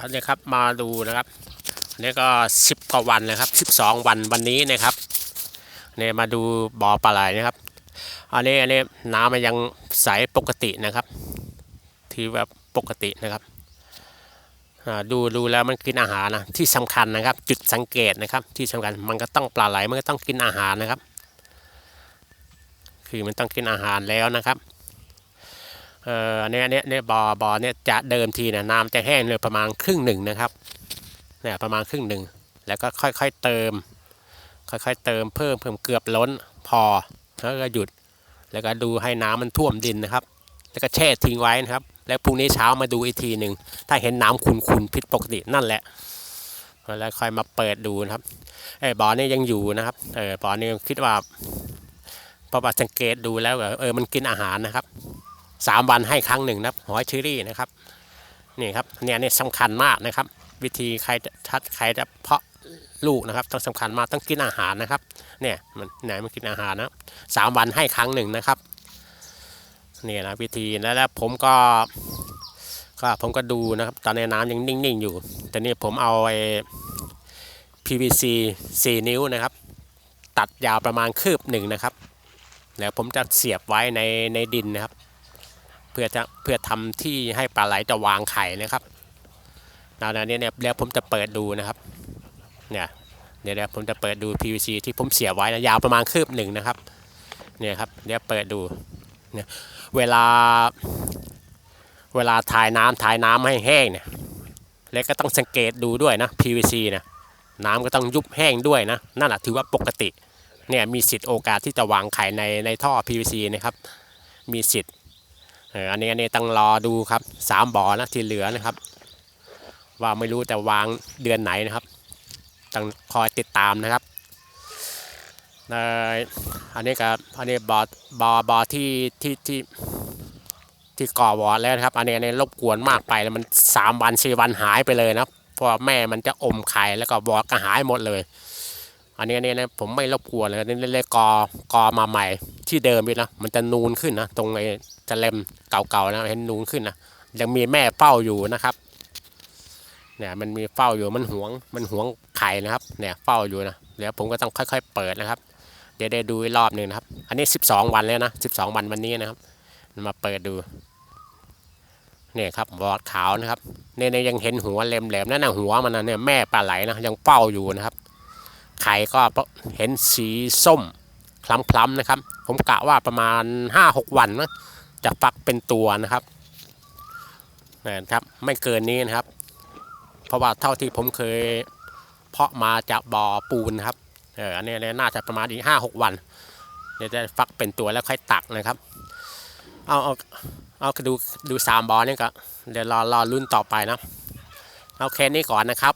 อันนี้ครับมาดูนะครับอันนี้ก็สิบกว่าวันนะครับสิบสองวันวันนี้นะครับเนี่ยมาดูบ่อปลาไหลนะครับ อันนี้อันนี้น้ำมันยังใสปกตินะครับ ที่แบบปกตินะครับดูดูแล้วมันกินอาหารนะที่สำคัญนะครับ จุดสังเกตนะครับ ที่สำคัญมันก็ต้องปลาไหลมันก็ต้องกินอาหารนะครับ คือมันต้องกินอาหารแล้วนะครับ เอ่อเนี่ยเนี่ยเนี่ยบอบอเนี่ยจะเดิมทีเนี่ยน้ำจะแห้งเลยประมาณครึ่งหนึ่งนะครับเนี่ยประมาณครึ่งหนึ่งแล้วก็ค่อยๆเติม ค่อยๆเติมเพิ่มเพิ่มเกือบล้นพอแล้วก็หยุด แล้วก็ดูให้น้ำมันท่วมดินนะครับ แล้วก็แช่ทิ้งไว้นะครับ แล้วพรุ่งนี้เช้ามาดูอีกทีหนึ่งถ้าเห็นน้ำขุ่นๆผิดปกตินั่นแหละแล้วค่อยมาเปิดดูนะครับไอ้บอเนี่ยยังอยู่นะครับเออบอเนี่ยคิดว่าพอมาสังเกตดูแล้วเออมันกินอาหารนะครับ สามวันให้ครั้งหนึ่งนะครับหอยเชอรี่นะครับนี่ครับเนี่ยนี่สำคัญมากนะครับ วิธีใครทัดใครจะเพาะลูกนะครับ ต้องสำคัญมากต้องกินอาหารนะครับ เนี่ยมันไหนมันกินอาหารนะสามวันให้ครั้งหนึ่งนะครับเนี่ยนะวิธีแล้วแล้วผมก็ก็ผมก็ดูนะครับ ตอนในี้น้ำยังนิ่งๆอยู่ แต่นี่ผมเอาไอ้ PVC 4 นิ้วนะครับ ตัดยาวประมาณคืบหนึ่งนะครับ แล้วผมจะเสียบไว้ในในดินนะครับ เพื่อจะเพื่อทำที่ให้ปลาไหลจะวางไข่นะครับแล้วนี่ยเนี่ยแล้วผมจะเปิดดูนะครับเนี่ยเดี๋ยวผมจะเปิดดู PVC ที่ผมเสียบไว้นะยาวประมาณคืบหนึ่งนะครับเนี่ยครับเดี๋ยวเปิดดูเนี่ยเวลา เวลาถ่ายน้ำถ่ายน้ำให้แห้งเนี่ยแล้วก็ต้องสังเกตดูด้วยนะ PVC นะน้ำก็ต้องยุบแห้งด้วยนะนั่นแหละถือว่าปกติเนี่ยมีสิทธิ์โอกาสที่จะวางไข่ในในท่อ PVC นะครับมีสิทธิ์ เอออันนี้อันนี้ต้องรอดูครับสามบ่อนะที่เหลือนะครับ ว่าไม่รู้แต่วางเดือนไหนนะครับต้องคอยติดตามนะครับเอออันนี้กับอันนี้บ่อบ่อบ่อที่ที่ที่ที่ก่อวอดแล้วนะครับ อันนี้อันนี้รบกวนมากไปแล้วมันสามวันสี่วันหายไปเลยนะเพราะแม่มันจะอมไข่แล้วก็วอดก็หายหมดเลย อันนี้อันนี้นะผมไม่รบกวนเลยนี่เลยกอกอมาใหม่ ที่เดิมเลยนะมันจะนูนขึ้นนะตรงไอ้จะเล็มเก่าๆนะเห็นนูนขึ้นนะยังมีแม่เฝ้าอยู่นะครับเนี่ยมันมีเฝ้าอยู่มันหวงมันหวงไข่นะครับเนี่ยเฝ้าอยู่นะเดี๋ยวผมก็ต้องค่อยๆเปิดนะครับ เดี๋ยวได้ดูอีกรอบหนึ่งนะครับ อันนี้ 12 วันแล้วนะ 12 วันวันนี้นะครับ มาเปิดดูเนี่ยครับบอดขาวนะครับเนี่ยเนี่ยยังเห็นหัวแหลมๆนั่นนะหัวมันนะเนี่ยแม่ปลาไหลนะยังเฝ้าอยู่นะครับ ไข่ก็เห็นสีส้มคล้ำๆนะครับ ผมกะว่าประมาณ 5-6 วันนะจะฟักเป็นตัวนะครับนะครับไม่เกินนี้นะครับ เพราะว่าเท่าที่ผมเคยเพาะมาจากบ่อปูนครับเอออันนี้เนี่ยน่าจะประมาณอีกห้าหกวันเดี๋ยวจะฟักเป็นตัวแล้วค่อยตักนะครับ เอาเอาเอาดูดูสามบอนี่ก็เดี๋ยวรอรอรุ่นต่อไปนะเอาแค่นี้ก่อนนะครับ